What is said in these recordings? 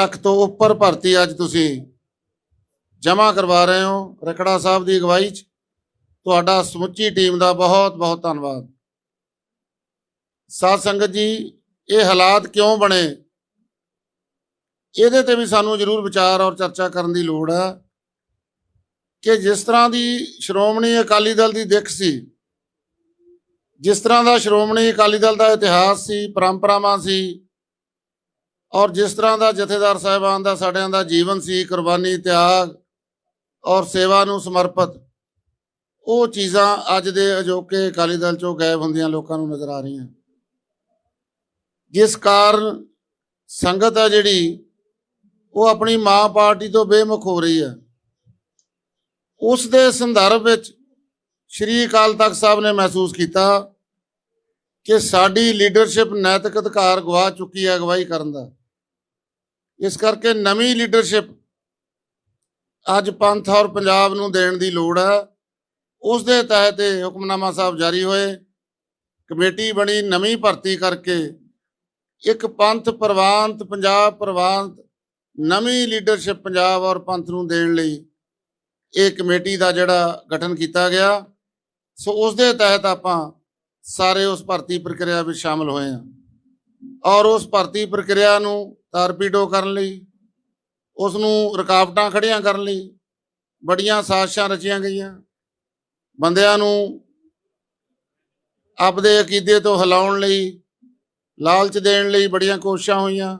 ਲੱਖ ਤੋਂ ਉੱਪਰ ਭਰਤੀ ਅੱਜ ਤੁਸੀਂ ਜਮ੍ਹਾਂ ਕਰਵਾ ਰਹੇ ਹੋ ਰਕੜਾ ਸਾਹਿਬ ਦੀ ਅਗਵਾਈ 'ਚ। ਤੁਹਾਡਾ ਸਮੁੱਚੀ ਟੀਮ ਦਾ ਬਹੁਤ ਬਹੁਤ ਧੰਨਵਾਦ। ਸਾਧ ਸੰਗਤ ਜੀ, ਇਹ ਹਾਲਾਤ ਕਿਉਂ ਬਣੇ? ਇਹਦੇ ਤੇ ਵੀ ਸਾਨੂੰ ਜ਼ਰੂਰ ਵਿਚਾਰ ਔਰ ਚਰਚਾ ਕਰਨ ਦੀ ਲੋੜ ਹੈ ਕਿ ਜਿਸ ਤਰ੍ਹਾਂ ਦੀ ਸ਼੍ਰੋਮਣੀ ਅਕਾਲੀ ਦਲ ਦੀ ਦਿੱਖ ਸੀ, ਜਿਸ ਤਰ੍ਹਾਂ ਦਾ ਸ਼੍ਰੋਮਣੀ ਅਕਾਲੀ ਦਲ ਦਾ ਇਤਿਹਾਸ ਸੀ, ਪਰੰਪਰਾਵਾਂ ਸੀ ਔਰ ਜਿਸ ਤਰ੍ਹਾਂ ਦਾ ਜਥੇਦਾਰ ਸਾਹਿਬਾਨ ਦਾ ਸਾਡਿਆਂ ਦਾ ਜੀਵਨ ਸੀ, ਕੁਰਬਾਨੀ, ਤਿਆਗ ਔਰ ਸੇਵਾ ਨੂੰ ਸਮਰਪਿਤ, ਉਹ ਚੀਜ਼ਾਂ ਅੱਜ ਦੇ ਅਜੋਕੇ ਅਕਾਲੀ ਦਲ ਚੋਂ ਗਾਇਬ ਹੁੰਦੀਆਂ ਲੋਕਾਂ ਨੂੰ ਨਜ਼ਰ ਆ ਰਹੀਆਂ। ਜਿਸ ਕਾਰਨ ਸੰਗਤ ਹੈ ਜਿਹੜੀ, ਉਹ ਆਪਣੀ ਮਾਂ ਪਾਰਟੀ ਤੋਂ ਬੇਮੁਖ ਹੋ ਰਹੀ ਹੈ। ਉਸ ਦੇ ਸੰਦਰਭ ਵਿੱਚ ਸ਼੍ਰੀ ਅਕਾਲ ਤਖਤ ਸਾਹਿਬ ਨੇ ਮਹਿਸੂਸ ਕੀਤਾ ਕਿ ਸਾਡੀ ਲੀਡਰਸ਼ਿਪ ਨੈਤਿਕ ਅਧਿਕਾਰ ਗਵਾ ਚੁੱਕੀ ਹੈ ਅਗਵਾਈ ਕਰਨ ਦਾ। ਇਸ ਕਰਕੇ ਨਵੀਂ ਲੀਡਰਸ਼ਿਪ ਅੱਜ ਪੰਥ ਔਰ ਪੰਜਾਬ ਨੂੰ ਦੇਣ ਦੀ ਲੋੜ ਹੈ। ਉਸ ਦੇ ਤਹਿਤ ਇਹ ਹੁਕਮਨਾਮਾ ਸਾਹਿਬ ਜਾਰੀ ਹੋਏ। ਕਮੇਟੀ ਬਣੀ, ਨਵੀਂ ਭਰਤੀ ਕਰਕੇ ਇੱਕ ਪੰਥ ਪ੍ਰਵਾਨਤ, ਪੰਜਾਬ ਪ੍ਰਵਾਨਤ, ਨਵੀਂ ਲੀਡਰਸ਼ਿਪ ਪੰਜਾਬ ਔਰ ਪੰਥ ਨੂੰ ਦੇਣ ਲਈ ਇਹ ਕਮੇਟੀ ਦਾ ਜਿਹੜਾ ਗਠਨ ਕੀਤਾ ਗਿਆ। ਸੋ ਉਸ ਦੇ ਤਹਿਤ ਆਪਾਂ ਸਾਰੇ ਉਸ ਭਰਤੀ ਪ੍ਰਕਿਰਿਆ ਵਿੱਚ ਸ਼ਾਮਲ ਹੋਏ ਹਾਂ। ਔਰ ਉਸ ਭਰਤੀ ਪ੍ਰਕਿਰਿਆ ਨੂੰ ਤਾਰਪੀਡੋ ਕਰਨ ਲਈ, ਉਸ ਨੂੰ ਰੁਕਾਵਟਾਂ ਖੜੀਆਂ ਕਰਨ ਲਈ ਬੜੀਆਂ ਸਾਜ਼ਿਸ਼ਾਂ ਰਚੀਆਂ ਗਈਆਂ। ਬੰਦਿਆਂ ਨੂੰ ਆਪਦੇ ਅਕੀਦੇ ਤੋਂ ਹਿਲਾਉਣ ਲਈ, ਲਾਲਚ ਦੇਣ ਲਈ ਬੜੀਆਂ ਕੋਸ਼ਿਸ਼ਾਂ ਹੋਈਆਂ।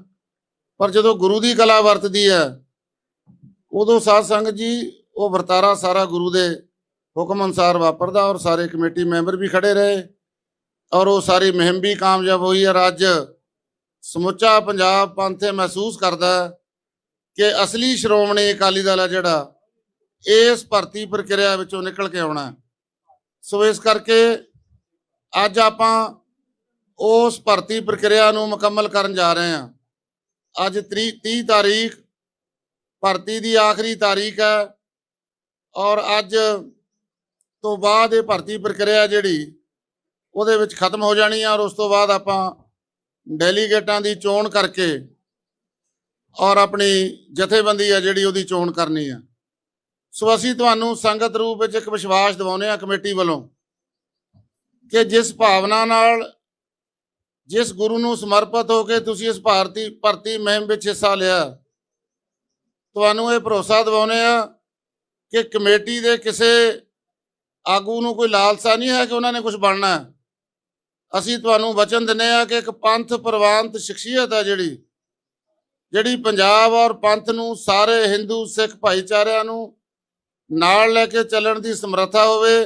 ਪਰ ਜਦੋਂ ਗੁਰੂ ਦੀ ਕਲਾ ਵਰਤਦੀ ਹੈ, ਉਦੋਂ ਸਾਧ ਸੰਗਤ ਜੀ, ਉਹ ਵਰਤਾਰਾ ਸਾਰਾ ਗੁਰੂ ਦੇ ਹੁਕਮ ਅਨੁਸਾਰ ਵਾਪਰਦਾ ਔਰ ਸਾਰੇ ਕਮੇਟੀ ਮੈਂਬਰ ਵੀ ਖੜੇ ਰਹੇ। ਔਰ ਉਹ ਸਾਰੀ ਮੁਹਿੰਮ ਵੀ ਕਾਮਯਾਬ ਹੋਈ ਔਰ ਅੱਜ ਸਮੁੱਚਾ ਪੰਜਾਬ ਪੰਥ ਇਹ ਮਹਿਸੂਸ ਕਰਦਾ ਹੈ ਕਿ ਅਸਲੀ ਸ਼੍ਰੋਮਣੀ ਅਕਾਲੀ ਦਲ ਹੈ ਜਿਹੜਾ, ਇਸ ਭਰਤੀ ਪ੍ਰਕਿਰਿਆ ਵਿੱਚੋਂ ਨਿਕਲ ਕੇ ਆਉਣਾ ਸੋ ਇਸ ਕਰਕੇ ਅੱਜ ਆਪਾਂ ਉਸ ਭਰਤੀ ਪ੍ਰਕਿਰਿਆ ਨੂੰ ਮੁਕੰਮਲ ਕਰਨ ਜਾ ਰਹੇ ਹਾਂ। ਅੱਜ 30 30 ਤਾਰੀਖ, ਭਰਤੀ ਦੀ ਆਖਰੀ ਤਾਰੀਖ ਹੈ। ਔਰ ਅੱਜ ਤੋਂ ਬਾਅਦ ਇਹ ਭਰਤੀ ਪ੍ਰਕਿਰਿਆ ਜਿਹੜੀ ਉਹਦੇ ਵਿੱਚ ਖਤਮ ਹੋ ਜਾਣੀ ਹੈ ਔਰ ਉਸ ਤੋਂ ਬਾਅਦ ਆਪਾਂ ਡੈਲੀਗੇਟਾਂ ਦੀ ਚੋਣ ਕਰਕੇ ਔਰ ਆਪਣੀ ਜਥੇਬੰਦੀ ਹੈ ਜਿਹੜੀ ਉਹਦੀ ਚੋਣ ਕਰਨੀ ਹੈ ਸੋ ਅਸੀਂ ਤੁਹਾਨੂੰ ਸੰਗਤ ਰੂਪ ਵਿੱਚ ਇੱਕ ਵਿਸ਼ਵਾਸ ਦਿਵਾਉਂਦੇ ਹਾਂ ਕਮੇਟੀ ਵੱਲੋਂ ਕਿ ਜਿਸ ਭਾਵਨਾ ਨਾਲ ਜਿਸ ਗੁਰੂ ਨੂੰ ਸਮਰਪਿਤ ਹੋ ਕੇ ਤੁਸੀਂ ਇਸ ਭਾਰਤੀ ਭਰਤੀ ਮੁਹਿੰਮ ਵਿੱਚ ਹਿੱਸਾ ਲਿਆ, ਤੁਹਾਨੂੰ ਇਹ ਭਰੋਸਾ ਦਿਵਾਉਂਦੇ ਆ ਕਿ ਕਮੇਟੀ ਦੇ ਕਿਸੇ ਆਗੂ ਨੂੰ ਕੋਈ ਲਾਲਸਾ ਨਹੀਂ ਹੈ ਕਿ ਉਹਨਾਂ ਨੇ ਕੁਝ ਬਣਨਾ ਹੈ। ਅਸੀਂ ਤੁਹਾਨੂੰ ਵਚਨ ਦਿੰਨੇ ਆ ਕਿ ਇੱਕ ਪੰਥ ਪ੍ਰਵਾਨਤ ਸ਼ਖਸੀਅਤ ਹੈ ਜਿਹੜੀ ਜਿਹੜੀ ਪੰਜਾਬ ਔਰ ਪੰਥ ਨੂੰ ਸਾਰੇ ਹਿੰਦੂ, ਸਿੱਖ ਭਾਈਚਾਰਿਆਂ ਨੂੰ ਨਾਲ ਲੈ ਕੇ ਚੱਲਣ ਦੀ ਸਮਰੱਥਾ ਹੋਵੇ,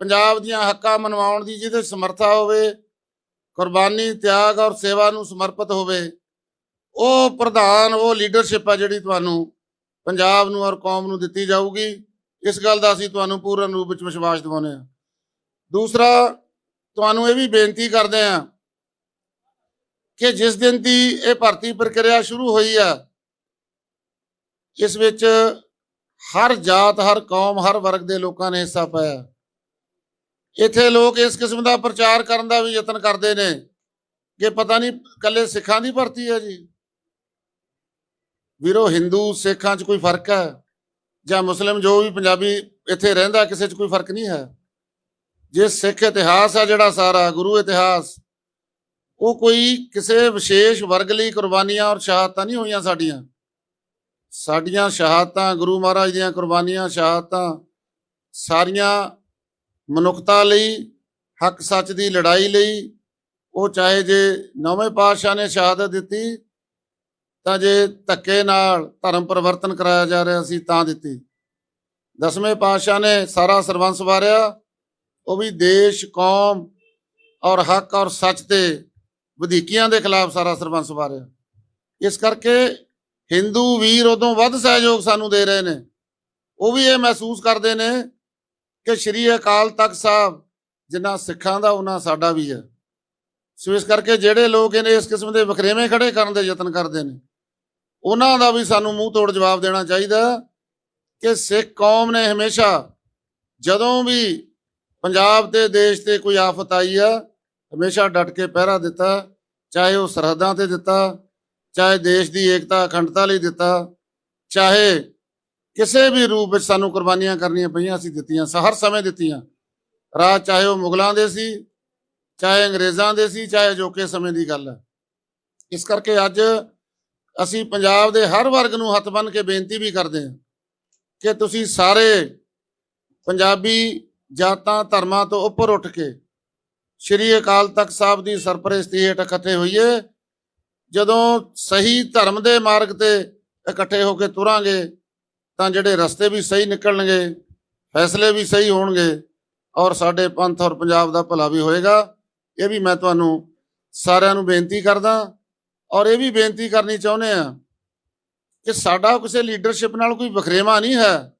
ਪੰਜਾਬ ਦੀਆਂ ਹੱਕਾਂ ਮਨਵਾਉਣ ਦੀ ਜਿਹਦੇ ਸਮਰੱਥਾ ਹੋਵੇ, ਕੁਰਬਾਨੀ, ਤਿਆਗ ਔਰ ਸੇਵਾ ਨੂੰ ਸਮਰਪਿਤ ਹੋਵੇ, ਉਹ ਪ੍ਰਧਾਨ, ਉਹ ਲੀਡਰਸ਼ਿਪ ਆ ਜਿਹੜੀ ਤੁਹਾਨੂੰ ਪੰਜਾਬ ਨੂੰ ਔਰ ਕੌਮ ਨੂੰ ਦਿੱਤੀ ਜਾਊਗੀ। ਇਸ ਗੱਲ ਦਾ ਅਸੀਂ ਤੁਹਾਨੂੰ ਪੂਰਨ ਰੂਪ ਵਿੱਚ ਵਿਸ਼ਵਾਸ ਦਿਵਾਉਂਦੇ ਹਾਂ। ਦੂਸਰਾ ਤੁਹਾਨੂੰ ਇਹ ਵੀ ਬੇਨਤੀ ਕਰਦੇ ਹਾਂ ਕਿ ਜਿਸ ਦਿਨ ਦੀ ਇਹ ਭਰਤੀ ਪ੍ਰਕਿਰਿਆ ਸ਼ੁਰੂ ਹੋਈ ਆ ਇਸ ਵਿੱਚ ਹਰ ਜਾਤ, ਹਰ ਕੌਮ, ਹਰ ਵਰਗ ਦੇ ਲੋਕਾਂ ਨੇ ਹਿੱਸਾ ਪਾਇਆ। ਇੱਥੇ ਲੋਕ ਇਸ ਕਿਸਮ ਦਾ ਪ੍ਰਚਾਰ ਕਰਨ ਦਾ ਵੀ ਯਤਨ ਕਰਦੇ ਨੇ ਕਿ ਪਤਾ ਨਹੀਂ ਕੱਲੇ ਸਿੱਖਾਂ ਦੀ ਭਰਤੀ ਹੈ ਜੀ। ਵੀਰੋ, ਹਿੰਦੂ ਸਿੱਖਾਂ 'ਚ ਕੋਈ ਫ਼ਰਕ ਹੈ ਜਾਂ ਮੁਸਲਿਮ ਜੋ ਵੀ ਪੰਜਾਬੀ ਇੱਥੇ ਰਹਿੰਦਾ, ਕਿਸੇ 'ਚ ਕੋਈ ਫ਼ਰਕ ਨਹੀਂ ਹੈ। ਜੇ ਸਿੱਖ ਇਤਿਹਾਸ ਹੈ ਜਿਹੜਾ ਸਾਰਾ, ਗੁਰੂ ਇਤਿਹਾਸ, ਉਹ ਕੋਈ ਕਿਸੇ ਵਿਸ਼ੇਸ਼ ਵਰਗ ਲਈ ਕੁਰਬਾਨੀਆਂ ਔਰ ਸ਼ਹਾਦਤਾਂ ਨਹੀਂ ਹੋਈਆਂ ਸਾਡੀਆਂ। ਸਾਡੀਆਂ ਸ਼ਹਾਦਤਾਂ, ਗੁਰੂ ਮਹਾਰਾਜ ਦੀਆਂ ਕੁਰਬਾਨੀਆਂ, ਸ਼ਹਾਦਤਾਂ, ਸਾਰੀਆਂ ਮਨੁੱਖਤਾ ਲਈ, ਹੱਕ ਸੱਚ ਦੀ ਲੜਾਈ ਲਈ, ਉਹ ਚਾਹੇ ਜੇ ਨੌਵੇਂ ਪਾਤਸ਼ਾਹ ਨੇ ਸ਼ਹਾਦਤ ਦਿੱਤੀ, ਤਾਂ ਜੇ ਧੱਕੇ ਨਾਲ ਧਰਮ ਪਰਿਵਰਤਨ ਕਰਾਇਆ ਜਾ ਰਿਹਾ ਸੀ ਤਾਂ ਦਿੱਤੀ। ਦਸਵੇਂ ਪਾਤਸ਼ਾਹ ਨੇ ਸਾਰਾ ਸਰਬੰਸ ਵਾਰਿਆ ਉਹ ਵੀ ਦੇਸ਼, ਕੌਮ ਔਰ ਹੱਕ ਔਰ ਸੱਚ ਤੇ ਵਧੀਕੀਆਂ ਦੇ ਖਿਲਾਫ ਸਾਰਾ ਸਰਬੰਸ ਵਾਰਿਆ। ਇਸ ਕਰਕੇ ਹਿੰਦੂ ਵੀਰ ਉਦੋਂ ਵੱਧ ਸਹਿਯੋਗ ਸਾਨੂੰ ਦੇ ਰਹੇ ਨੇ। ਉਹ ਵੀ ਇਹ ਮਹਿਸੂਸ ਕਰਦੇ ਨੇ ਕਿ ਸ਼੍ਰੀ ਅਕਾਲ ਤਖਤ ਸਾਹਿਬ ਜਿੰਨਾ ਸਿੱਖਾਂ ਦਾ ਉਹਨਾਂ ਸਾਡਾ ਵੀ ਹੈ। ਸੋ ਇਸ ਕਰਕੇ ਜਿਹੜੇ ਲੋਕ ਇਹਨੇ ਇਸ ਕਿਸਮ ਦੇ ਵਖਰੇਵੇਂ ਖੜੇ ਕਰਨ ਦੇ ਯਤਨ ਕਰਦੇ ਨੇ, ਉਹਨਾਂ ਦਾ ਵੀ ਸਾਨੂੰ ਮੂੰਹ ਤੋੜ ਜਵਾਬ ਦੇਣਾ ਚਾਹੀਦਾ ਕਿ ਸਿੱਖ ਕੌਮ ਨੇ ਹਮੇਸ਼ਾ ਜਦੋਂ ਵੀ ਪੰਜਾਬ ਤੇ ਦੇਸ਼ ਤੇ ਕੋਈ ਆਫਤ ਆਈ ਆ, ਹਮੇਸ਼ਾ ਡਟ ਕੇ ਪਹਿਰਾ ਦਿੱਤਾ, ਚਾਹੇ ਉਹ ਸਰਹੱਦਾਂ ਤੇ ਦਿੱਤਾ, ਚਾਹੇ ਦੇਸ਼ ਦੀ ਏਕਤਾ ਅਖੰਡਤਾ ਲਈ ਦਿੱਤਾ, ਚਾਹੇ ਕਿਸੇ ਵੀ ਰੂਪ ਵਿੱਚ ਸਾਨੂੰ ਕੁਰਬਾਨੀਆਂ ਕਰਨੀਆਂ ਪਈਆਂ, ਅਸੀਂ ਦਿੱਤੀਆਂ ਹਰ ਸਮੇਂ ਦਿੱਤੀਆਂ। ਰਾਜ ਚਾਹੇ ਉਹ ਮੁਗਲਾਂ ਦੇ ਸੀ, ਚਾਹੇ ਅੰਗਰੇਜ਼ਾਂ ਦੇ ਸੀ, ਚਾਹੇ ਅਜੋਕੇ ਸਮੇਂ ਦੀ ਗੱਲ ਹੈ ਇਸ ਕਰਕੇ ਅੱਜ ਅਸੀਂ ਪੰਜਾਬ ਦੇ ਹਰ ਵਰਗ ਨੂੰ ਹੱਥ ਬੰਨ੍ਹ ਕੇ ਬੇਨਤੀ ਵੀ ਕਰਦੇ ਹਾਂ ਕਿ ਤੁਸੀਂ ਸਾਰੇ ਪੰਜਾਬੀ ਜਾਤਾਂ ਧਰਮਾਂ ਤੋਂ ਉੱਪਰ ਉੱਠ ਕੇ ਸ਼੍ਰੀ ਅਕਾਲ ਤਖਤ ਸਾਹਿਬ ਦੀ ਸਰਪ੍ਰਸਤੀ ਹੇਠ ਇਕੱਠੇ ਹੋਈਏ, ਜਦੋਂ ਸਹੀ ਧਰਮ ਦੇ ਮਾਰਗ ਤੇ ਇਕੱਠੇ ਹੋ ਕੇ ਤੁਰਾਂਗੇ, ਤਾਂ ਜਿਹੜੇ ਰਸਤੇ ਵੀ ਸਹੀ ਨਿਕਲਣਗੇ, ਫੈਸਲੇ ਵੀ ਸਹੀ ਹੋਣਗੇ, ਔਰ ਸਾਡੇ ਪੰਥ ਔਰ ਪੰਜਾਬ ਦਾ ਭਲਾ ਵੀ ਹੋਏਗਾ। ਇਹ ਵੀ ਮੈਂ ਤੁਹਾਨੂੰ ਸਾਰਿਆਂ ਨੂੰ ਬੇਨਤੀ ਕਰਦਾ ਔਰ ਇਹ ਵੀ ਬੇਨਤੀ ਕਰਨੀ ਚਾਹੁੰਦੇ ਆ ਕਿ ਸਾਡਾ ਕਿਸੇ ਲੀਡਰਸ਼ਿਪ ਨਾਲ ਕੋਈ ਵਖਰੇਵਾ ਨਹੀਂ ਹੈ,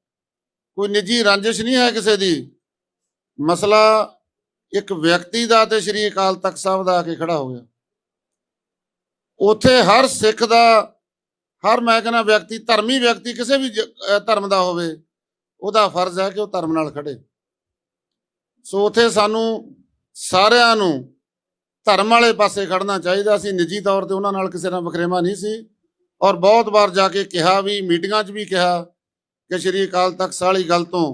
ਕੋਈ ਨਿੱਜੀ ਰੰਜਿਸ਼ ਨਹੀਂ ਹੈ ਕਿਸੇ ਦੀ। ਮਸਲਾ ਇੱਕ ਵਿਅਕਤੀ ਦਾ ਤੇ ਸ਼੍ਰੀ ਅਕਾਲ ਤਖਤ ਸਾਹਿਬ ਦਾ ਆ ਕੇ ਖੜਾ ਹੋ ਗਿਆ। ਉਥੇ ਹਰ ਸਿੱਖ ਦਾ, ਹਰ ਮੈਂ ਕਹਿੰਦਾ ਵਿਅਕਤੀ, ਧਰਮੀ ਵਿਅਕਤੀ ਕਿਸੇ ਵੀ ਧਰਮ ਦਾ ਹੋਵੇ, ਉਹਦਾ ਫਰਜ਼ ਹੈ ਕਿ ਉਹ ਧਰਮ ਨਾਲ ਖੜੇ। ਸੋ ਉਥੇ ਸਾਨੂੰ ਸਾਰਿਆਂ ਨੂੰ ਧਰਮ ਵਾਲੇ ਪਾਸੇ ਖੜਨਾ ਚਾਹੀਦਾ। ਸੀ ਨਿੱਜੀ ਤੌਰ ਤੇ ਉਹਨਾਂ ਨਾਲ ਕਿਸੇ ਨਾਲ ਵਖਰੇਵਾ ਨਹੀਂ ਸੀ। ਔਰ ਬਹੁਤ ਵਾਰ ਜਾ ਕੇ ਕਿਹਾ ਵੀ, ਮੀਟਿੰਗਾਂ 'ਚ ਵੀ ਕਿਹਾ ਕਿ ਸ਼੍ਰੀ ਅਕਾਲ ਤਖਤ ਸਾਹਿਬ ਵਾਲੀ ਗੱਲ ਤੋਂ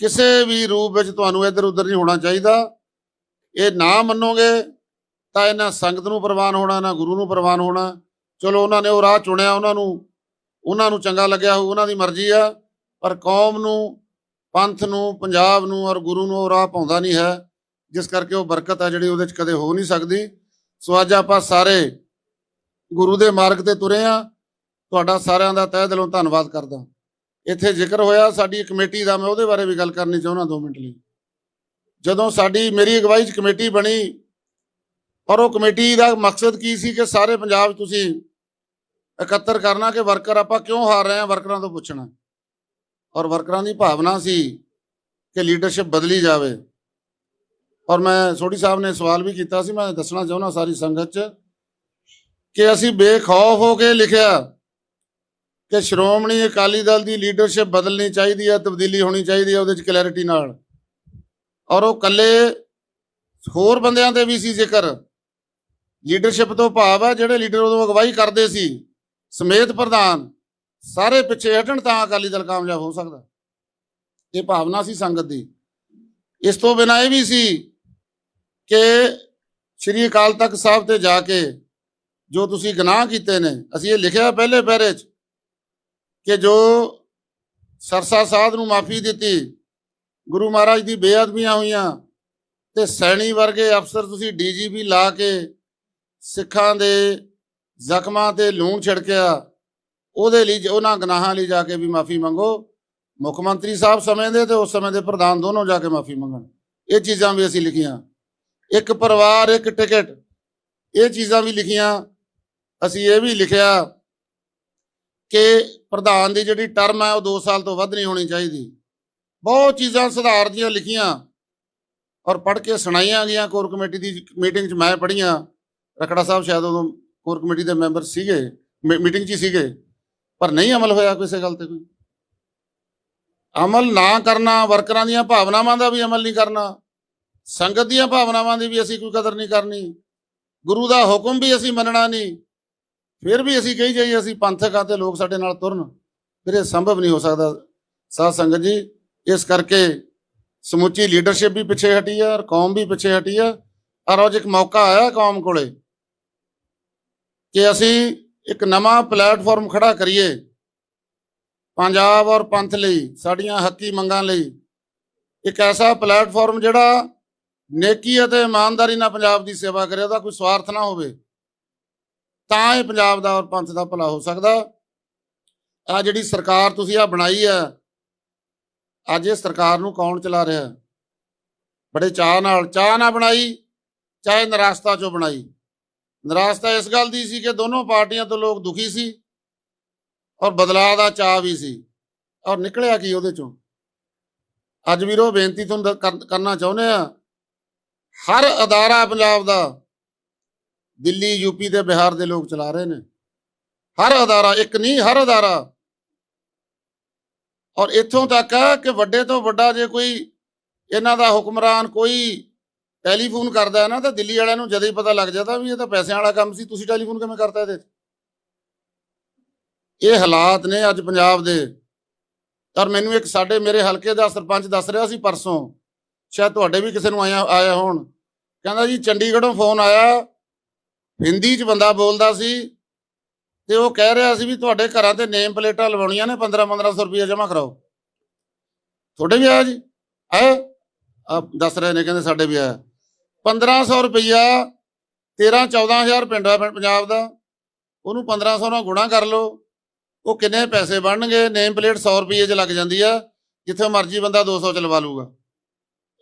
ਕਿਸੇ ਵੀ ਰੂਪ ਵਿੱਚ ਤੁਹਾਨੂੰ ਇੱਧਰ ਉੱਧਰ ਨਹੀਂ ਹੋਣਾ ਚਾਹੀਦਾ। ਇਹ ਨਾ ਮੰਨੋਗੇ ਤਾਂ ਇਹਨਾਂ ਸੰਗਤ ਨੂੰ ਪ੍ਰਵਾਨ ਹੋਣਾ ਨਾ ਗੁਰੂ ਨੂੰ ਪ੍ਰਵਾਨ ਹੋਣਾ। ਚਲੋ, ਉਹਨਾਂ ਨੇ ਉਹ ਰਾਹ ਚੁਣਿਆ, ਉਹਨਾਂ ਨੂੰ ਉਹਨਾਂ ਨੂੰ ਚੰਗਾ ਲੱਗਿਆ ਹੋਊ, ਉਹਨਾਂ ਦੀ ਮਰਜ਼ੀ ਆ। ਪਰ ਕੌਮ ਨੂੰ, ਪੰਥ ਨੂੰ, ਪੰਜਾਬ ਨੂੰ ਔਰ ਗੁਰੂ ਨੂੰ ਉਹ ਰਾਹ ਪਾਉਂਦਾ ਨਹੀਂ ਹੈ, ਜਿਸ ਕਰਕੇ ਉਹ ਬਰਕਤ ਆ ਜਿਹੜੀ ਉਹਦੇ 'ਚ ਕਦੇ ਹੋ ਨਹੀਂ ਸਕਦੀ। ਸੋ ਅੱਜ ਆਪਾਂ ਸਾਰੇ ਗੁਰੂ ਦੇ ਮਾਰਗ ਤੇ ਤੁਰੇ ਆ। ਤੁਹਾਡਾ ਸਾਰਿਆਂ ਦਾ ਤਹਿ ਦਿਲੋਂ ਧੰਨਵਾਦ ਕਰਦਾ। ਇੱਥੇ ਜ਼ਿਕਰ ਹੋਇਆ, ਸਾਡੀ ਕਮੇਟੀ ਦਾ, ਮੈਂ ਉਹਦੇ ਬਾਰੇ ਵੀ ਗੱਲ ਕਰਨੀ ਚਾਹੁੰਦਾ 2 ਮਿੰਟ ਲਈ। ਜਦੋਂ ਸਾਡੀ, ਮੇਰੀ ਅਗਵਾਈ 'ਚ ਕਮੇਟੀ ਬਣੀ ਔਰ ਉਹ ਕਮੇਟੀ ਦਾ ਮਕਸਦ ਕੀ ਸੀ ਕਿ ਸਾਰੇ ਪੰਜਾਬ ਤੁਸੀਂ ਇਕੱਤਰ ਕਰਨਾ ਕਿ ਵਰਕਰ ਆਪਾਂ ਕਿਉਂ ਹਾਰ ਰਹੇ ਹਾਂ, ਵਰਕਰਾਂ ਤੋਂ ਪੁੱਛਣਾ। ਔਰ ਵਰਕਰਾਂ ਦੀ ਭਾਵਨਾ ਸੀ ਕਿ ਲੀਡਰਸ਼ਿਪ ਬਦਲੀ ਜਾਵੇ। ਔਰ ਮੈਂ ਸੋਢੀ ਸਾਹਿਬ ਨੇ ਸਵਾਲ ਵੀ ਕੀਤਾ ਸੀ, ਮੈਂ ਦੱਸਣਾ ਚਾਹੁੰਦਾ ਸਾਰੀ ਸੰਗਤ 'ਚ ਕਿ ਅਸੀਂ ਬੇਖੌਫ ਹੋ ਕੇ ਲਿਖਿਆ ਕਿ ਸ਼੍ਰੋਮਣੀ ਅਕਾਲੀ ਦਲ ਦੀ ਲੀਡਰਸ਼ਿਪ ਬਦਲਣੀ ਚਾਹੀਦੀ ਹੈ, ਤਬਦੀਲੀ ਹੋਣੀ ਚਾਹੀਦੀ ਹੈ ਉਹਦੇ 'ਚ ਕਲੈਰਿਟੀ ਨਾਲ। ਔਰ ਉਹ ਕੱਲੇ ਹੋਰ ਬੰਦਿਆਂ ਦੇ ਵੀ ਸੀ ਜ਼ਿਕਰ। ਲੀਡਰਸ਼ਿਪ ਤੋਂ ਭਾਵ ਹੈ ਜਿਹੜੇ ਲੀਡਰ ਉਦੋਂ ਅਗਵਾਈ ਕਰਦੇ ਸੀ, ਸਮੇਤ ਪ੍ਰਧਾਨ, ਸਾਰੇ ਪਿੱਛੇ ਹਟਣ ਤਾਂ ਅਕਾਲੀ ਦਲ ਕਾਮਯਾਬ ਹੋ ਸਕਦਾ। ਇਹ ਭਾਵਨਾ ਸੀ ਸੰਗਤ ਦੀ। ਇਸ ਤੋਂ ਬਿਨਾਂ ਇਹ ਵੀ ਸੀ ਕਿ ਸ਼੍ਰੀ ਅਕਾਲ ਤਖਤ ਸਾਹਿਬ ਤੇ ਜਾ ਕੇ ਜੋ ਤੁਸੀਂ ਗੁਨਾਹ ਕੀਤੇ ਨੇ, ਅਸੀਂ ਇਹ ਲਿਖਿਆ ਪਹਿਲੇ ਪਹਿਰੇ 'ਚ ਕਿ ਜੋ ਸਰਸਾ ਸਾਧ ਨੂੰ ਮਾਫੀ ਦਿੱਤੀ, ਗੁਰੂ ਮਹਾਰਾਜ ਦੀ ਬੇਅਦਬੀਆਂ ਹੋਈਆਂ ਤੇ ਸੈਣੀ ਵਰਗੇ ਅਫਸਰ ਤੁਸੀਂ ਡੀਜੀਪੀ ਲਾ ਕੇ ਸਿੱਖਾਂ ਦੇ ਜ਼ਖਮਾਂ ਤੇ ਲੂਣ ਛਿੜਕਿਆ, ਉਹਦੇ ਲਈ ਉਹਨਾਂ ਗੁਨਾਹਾਂ ਲਈ ਜਾ ਕੇ ਵੀ ਮਾਫੀ ਮੰਗੋ। ਮੁੱਖ ਮੰਤਰੀ ਸਾਹਿਬ ਸਮੇਂ ਦੇ ਤੇ ਉਸ ਸਮੇਂ ਦੇ ਪ੍ਰਧਾਨ ਦੋਨੋਂ ਜਾ ਕੇ ਮਾਫੀ ਮੰਗਣ। ਇਹ ਚੀਜ਼ਾਂ ਵੀ ਅਸੀਂ ਲਿਖੀਆਂ। ਇੱਕ ਪਰਿਵਾਰ, ਇੱਕ ਟਿਕਟ। ਇਹ ਚੀਜ਼ਾਂ ਵੀ ਲਿਖੀਆਂ। ਅਸੀਂ ਇਹ ਵੀ ਲਿਖਿਆ ਕਿ ਪ੍ਰਧਾਨ ਦੀ ਜਿਹੜੀ ਟਰਮ ਹੈ ਉਹ 2 ਸਾਲ ਤੋਂ ਵੱਧ ਨਹੀਂ ਹੋਣੀ ਚਾਹੀਦੀ। ਬਹੁਤ ਚੀਜ਼ਾਂ ਸੁਧਾਰ ਦੀਆਂ ਲਿਖੀਆਂ ਔਰ ਪੜ੍ਹ ਕੇ ਸੁਣਾਈਆਂ ਗਈਆਂ ਕੋਰ ਕਮੇਟੀ ਦੀ ਮੀਟਿੰਗ 'ਚ ਮੈਂ ਪੜ੍ਹੀਆਂ। ਰਖੜਾ ਸਾਹਿਬ ਸ਼ਾਇਦ ਉਦੋਂ ਕੋਰ ਕਮੇਟੀ ਦੇ ਮੈਂਬਰ ਸੀਗੇ ਮੀਟਿੰਗ 'ਚ ਹੀ ਸੀਗੇ। ਪਰ ਨਹੀਂ ਅਮਲ ਹੋਇਆ ਕਿਸੇ ਗੱਲ ਤੇ ਕੋਈ। ਅਮਲ ਨਾ ਕਰਨਾ, ਵਰਕਰਾਂ ਦੀਆਂ ਭਾਵਨਾਵਾਂ ਦਾ ਵੀ ਅਮਲ ਨਹੀਂ ਕਰਨਾ। ਸੰਗਤ ਦੀਆਂ ਭਾਵਨਾਵਾਂ ਦੀ ਵੀ ਅਸੀਂ ਕੋਈ ਕਦਰ ਨਹੀਂ ਕਰਨੀ। ਗੁਰੂ ਦਾ ਹੁਕਮ ਵੀ ਅਸੀਂ ਮੰਨਣਾ ਨਹੀਂ। ਫਿਰ ਵੀ ਅਸੀਂ ਕਹੀ ਜਾਈਏ, ਅਸੀਂ ਪੰਥਕ ਆ ਤੇ ਲੋਕ ਸਾਡੇ ਨਾਲ ਤੁਰਨ। ਫਿਰ ਇਹ ਸੰਭਵ ਨਹੀਂ ਹੋ ਸਕਦਾ। ਸਾਧ ਸੰਗਤ ਜੀ, ਇਸ ਕਰਕੇ ਸਮੁੱਚੀ ਲੀਡਰਸ਼ਿਪ ਵੀ ਪਿੱਛੇ ਹਟੀ ਆ ਔਰ ਕੌਮ ਵੀ ਪਿੱਛੇ ਹਟੀ ਆ। ਔਰ ਅੱਜ ਇੱਕ ਮੌਕਾ ਆਇਆ ਕੌਮ ਕੋਲੇ ਕਿ ਅਸੀਂ ਇੱਕ ਨਵਾਂ ਪਲੇਟਫਾਰਮ ਖੜਾ ਕਰੀਏ। ਪੰਜਾਬ ਔਰ ਪੰਥ ਲਈ, ਸਾਡੀਆਂ ਹੱਕੀ ਮੰਗਾਂ ਲਈ। ਇੱਕ ਐਸਾ ਪਲੇਟਫਾਰਮ ਜਿਹੜਾ ਨੇਕੀ ਅਤੇ ਇਮਾਨਦਾਰੀ ਨਾਲ ਪੰਜਾਬ ਦੀ ਸੇਵਾ ਕਰੇ, ਉਹਦਾ ਕੋਈ ਸਵਾਰਥ ਨਾ ਹੋਵੇ। ਤਾਂ ਇਹ ਪੰਜਾਬ ਦਾ ਔਰ ਪੰਥ ਦਾ ਭਲਾ ਹੋ ਸਕਦਾ ਆ ਜਿਹੜੀ ਸਰਕਾਰ ਤੁਸੀਂ ਆ ਬਣਾਈ ਆ ਅੱਜ ਇਹ ਸਰਕਾਰ ਨੂੰ ਕੌਣ ਚਲਾ ਰਿਹਾ ਹੈ? ਬੜੇ ਚਾਅ ਨਾਲ ਚਾਅ ਨਾਲ ਬਣਾਈ, ਚਾਹੇ ਨਿਰਾਸ਼ਤਾ ਚੋਂ ਬਣਾਈ। ਨਿਰਾਸ਼ਤਾ ਇਸ ਗੱਲ ਦੀ ਸੀ ਕਿ ਦੋਨੋਂ ਪਾਰਟੀਆਂ ਤੋਂ ਲੋਕ ਦੁਖੀ ਸੀ ਔਰ ਬਦਲਾਅ ਦਾ ਚਾਅ ਵੀ ਸੀ ਔਰ ਨਿਕਲਿਆ ਕੀ ਉਹਦੇ ਚੋਂ? ਅੱਜ ਵੀਰੋ ਬੇਨਤੀ ਤੁਹਾਨੂੰ ਕਰਨਾ ਚਾਹੁੰਦੇ ਆ ਹਰ ਅਦਾਰਾ ਪੰਜਾਬ ਦਾ ਦਿੱਲੀ, ਯੂਪੀ ਤੇ ਬਿਹਾਰ ਦੇ ਲੋਕ ਚਲਾ ਰਹੇ ਨੇ। ਹਰ ਅਦਾਰਾ, ਇੱਕ ਨਹੀਂ, ਹਰ ਅਦਾਰਾ। ਔਰ ਇੱਥੋਂ ਤੱਕ ਆ ਕਿ ਵੱਡੇ ਤੋਂ ਵੱਡਾ ਜੇ ਕੋਈ ਇਹਨਾਂ ਦਾ ਹੁਕਮਰਾਨ ਕੋਈ ਟੈਲੀਫੋਨ ਕਰਦਾ ਹੈ ਨਾ, ਤਾਂ ਦਿੱਲੀ ਵਾਲਿਆਂ ਨੂੰ ਜਦ ਹੀ ਪਤਾ ਲੱਗ ਜਾਂਦਾ ਵੀ ਇਹ ਤਾਂ ਪੈਸਿਆਂ ਵਾਲਾ ਕੰਮ ਸੀ, ਤੁਸੀਂ ਟੈਲੀਫੋਨ ਕਿਵੇਂ ਕਰਤਾ ਇਹਦੇ ਇਹ ਹਾਲਾਤ ਨੇ ਅੱਜ ਪੰਜਾਬ ਦੇ। ਔਰ ਮੈਨੂੰ ਇੱਕ ਸਾਡੇ ਮੇਰੇ ਹਲਕੇ ਦਾ ਸਰਪੰਚ ਦੱਸ ਰਿਹਾ ਸੀ ਪਰਸੋਂ, ਸ਼ਾਇਦ ਤੁਹਾਡੇ ਵੀ ਕਿਸੇ ਨੂੰ ਆਇਆ ਆਇਆ ਹੋਣ। ਕਹਿੰਦਾ ਜੀ, ਚੰਡੀਗੜ੍ਹੋਂ ਫੋਨ ਆਇਆ ਹਿੰਦੀ 'ਚ ਬੰਦਾ ਬੋਲਦਾ ਸੀ ਤੇ ਉਹ ਕਹਿ ਰਿਹਾ ਸੀ ਵੀ ਤੁਹਾਡੇ ਘਰਾਂ ਤੇ ਨੇਮ ਪਲੇਟਾਂ ਲਵਾਉਣੀਆਂ ਨੇ 15 1500 ਰੁਪਏ ਜਮ੍ਹਾਂ ਕਰਾਓ। ਤੁਹਾਡੇ ਵੀ ਆਇਆ ਜੀ? ਹੈ? ਆ ਦੱਸ ਰਹੇ ਨੇ, ਕਹਿੰਦੇ ਸਾਡੇ ਵੀ ਆਇਆ। 1500 ਰੁਪਈਆ 13 14000 ਪਿੰਡ ਆ ਪੰਜਾਬ ਦਾ। ਉਹਨੂੰ 1500 ਨਾਲ ਗੁਣਾ ਕਰ ਲਓ। ਉਹ ਕਿੰਨੇ ਪੈਸੇ ਬਣਨਗੇ? ਨੇਮ ਪਲੇਟ 100 ਰੁਪਏ 'ਚ ਲੱਗ ਜਾਂਦੀ ਆ। ਜਿੱਥੇ ਮਰਜ਼ੀ ਬੰਦਾ 200 ਚ ਲਵਾ ਲੂਗਾ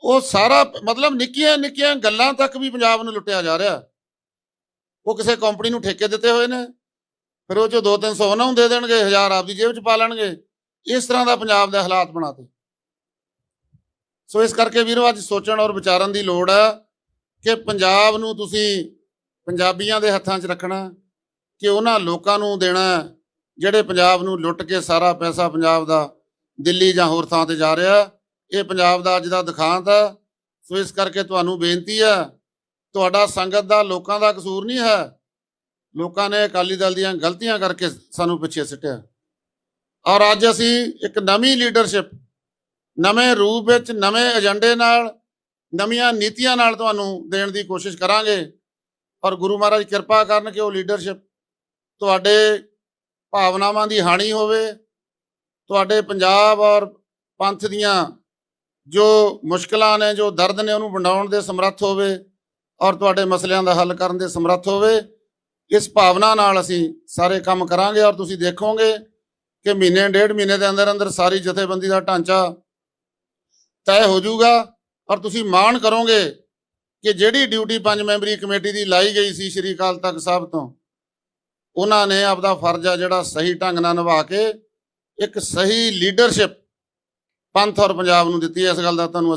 ਉਹ ਸਾਰਾ, ਮਤਲਬ ਨਿੱਕੀਆਂ ਨਿੱਕੀਆਂ ਗੱਲਾਂ ਤੱਕ ਵੀ ਪੰਜਾਬ ਨੂੰ ਲੁੱਟਿਆ ਜਾ ਰਿਹਾ। ਉਹ ਕਿਸੇ ਕੰਪਨੀ ਨੂੰ ਠੇਕੇ ਦਿੱਤੇ ਹੋਏ ਨੇ। ਫਿਰ ਉਹ ਚੋਂ 2-300 ਉਹਨਾਂ ਨੂੰ ਦੇ ਦੇਣਗੇ, ਹਜ਼ਾਰ ਆਪਦੀ ਜੇਬ 'ਚ ਪਾ ਲੈਣਗੇ। ਇਸ ਤਰ੍ਹਾਂ ਦਾ ਪੰਜਾਬ ਦੇ ਹਾਲਾਤ ਬਣਾਤੇ। ਸੋ ਇਸ ਕਰਕੇ ਵੀਰੋ, ਅੱਜ ਸੋਚਣ ਔਰ ਵਿਚਾਰਨ ਦੀ ਲੋੜ ਹੈ ਕਿ ਪੰਜਾਬ ਨੂੰ ਤੁਸੀਂ ਪੰਜਾਬੀਆਂ ਦੇ ਹੱਥਾਂ 'ਚ ਰੱਖਣਾ, ਕਿ ਉਹਨਾਂ ਲੋਕਾਂ ਨੂੰ ਦੇਣਾ, ਜਿਹੜੇ ਪੰਜਾਬ ਨੂੰ ਲੁੱਟ ਕੇ ਸਾਰਾ ਪੈਸਾ ਪੰਜਾਬ ਦਾ ਦਿੱਲੀ ਜਾਂ ਹੋਰ ਥਾਂ ਤੇ ਜਾ ਰਿਹਾ। ਇਹ ਪੰਜਾਬ ਦਾ ਅੱਜ ਦਾ ਦਿਖਾਂਤ ਹੈ ਸੋ ਇਸ ਕਰਕੇ ਤੁਹਾਨੂੰ ਬੇਨਤੀ ਹੈ ਤੁਹਾਡਾ ਸੰਗਤ ਦਾ ਲੋਕਾਂ ਦਾ ਕਸੂਰ ਨਹੀਂ ਹੈ। ਲੋਕਾਂ ਨੇ ਅਕਾਲੀ ਦਲ ਦੀਆਂ ਗਲਤੀਆਂ ਕਰਕੇ ਸਾਨੂੰ ਪਿੱਛੇ ਸਿੱਟਿਆ। ਔਰ ਅੱਜ ਅਸੀਂ ਇੱਕ ਨਵੀਂ ਲੀਡਰਸ਼ਿਪ ਨਵੇਂ ਰੂਪ ਵਿੱਚ, ਨਵੇਂ ਏਜੰਡੇ ਨਾਲ, ਨਵੀਆਂ ਨੀਤੀਆਂ ਨਾਲ ਤੁਹਾਨੂੰ ਦੇਣ ਦੀ ਕੋਸ਼ਿਸ਼ ਕਰਾਂਗੇ। ਔਰ ਗੁਰੂ ਮਹਾਰਾਜ ਕਿਰਪਾ ਕਰਨ ਕਿ ਉਹ ਲੀਡਰਸ਼ਿਪ ਤੁਹਾਡੇ ਭਾਵਨਾਵਾਂ ਦੀ ਹਾਨੀ ਹੋਵੇ। ਤੁਹਾਡੇ ਪੰਜਾਬ ਔਰ ਪੰਥ ਦੀਆਂ ਜੋ ਮੁਸ਼ਕਲਾਂ ਨੇ, ਜੋ ਦਰਦ ਨੇ, ਉਹਨੂੰ ਵੰਡਾਉਣ ਦੇ ਸਮਰੱਥ ਹੋਵੇ। ਔਰ ਤੁਹਾਡੇ ਮਸਲਿਆਂ ਦਾ ਹੱਲ ਕਰਨ ਦੇ ਸਮਰੱਥ ਹੋਵੇ। ਇਸ ਭਾਵਨਾ ਨਾਲ ਅਸੀਂ ਸਾਰੇ ਕੰਮ ਕਰਾਂਗੇ ਔਰ ਤੁਸੀਂ ਦੇਖੋਗੇ ਕਿ ਮਹੀਨੇ, ਡੇਢ ਮਹੀਨੇ ਦੇ ਅੰਦਰ ਅੰਦਰ ਸਾਰੀ ਜਥੇਬੰਦੀ ਦਾ ਢਾਂਚਾ ਤੈਅ ਹੋ ਜਾਊਗਾ ਔਰ ਤੁਸੀਂ ਮਾਣ ਕਰੋਗੇ ਕਿ ਜਿਹੜੀ ਡਿਊਟੀ ਪੰਜ ਮੈਂਬਰੀ ਕਮੇਟੀ ਦੀ ਲਾਈ ਗਈ ਸੀ ਸ਼੍ਰੀ ਅਕਾਲ ਤਖਤ ਸਾਹਿਬ ਤੋਂ, ਉਹਨਾਂ ਨੇ ਆਪਦਾ ਫਰਜ਼ ਆ ਜਿਹੜਾ ਸਹੀ ਢੰਗ ਨਾਲ ਨਿਭਾ ਕੇ ਇੱਕ ਸਹੀ ਲੀਡਰਸ਼ਿਪ ਪੰਥ ਔਰ ਪੰਜਾਬ ਨੂੰ ਦਿੱਤੀ ਇਸ ਗੱਲ ਦਾ ਤੁਹਾਨੂੰ ਅਸੀਂ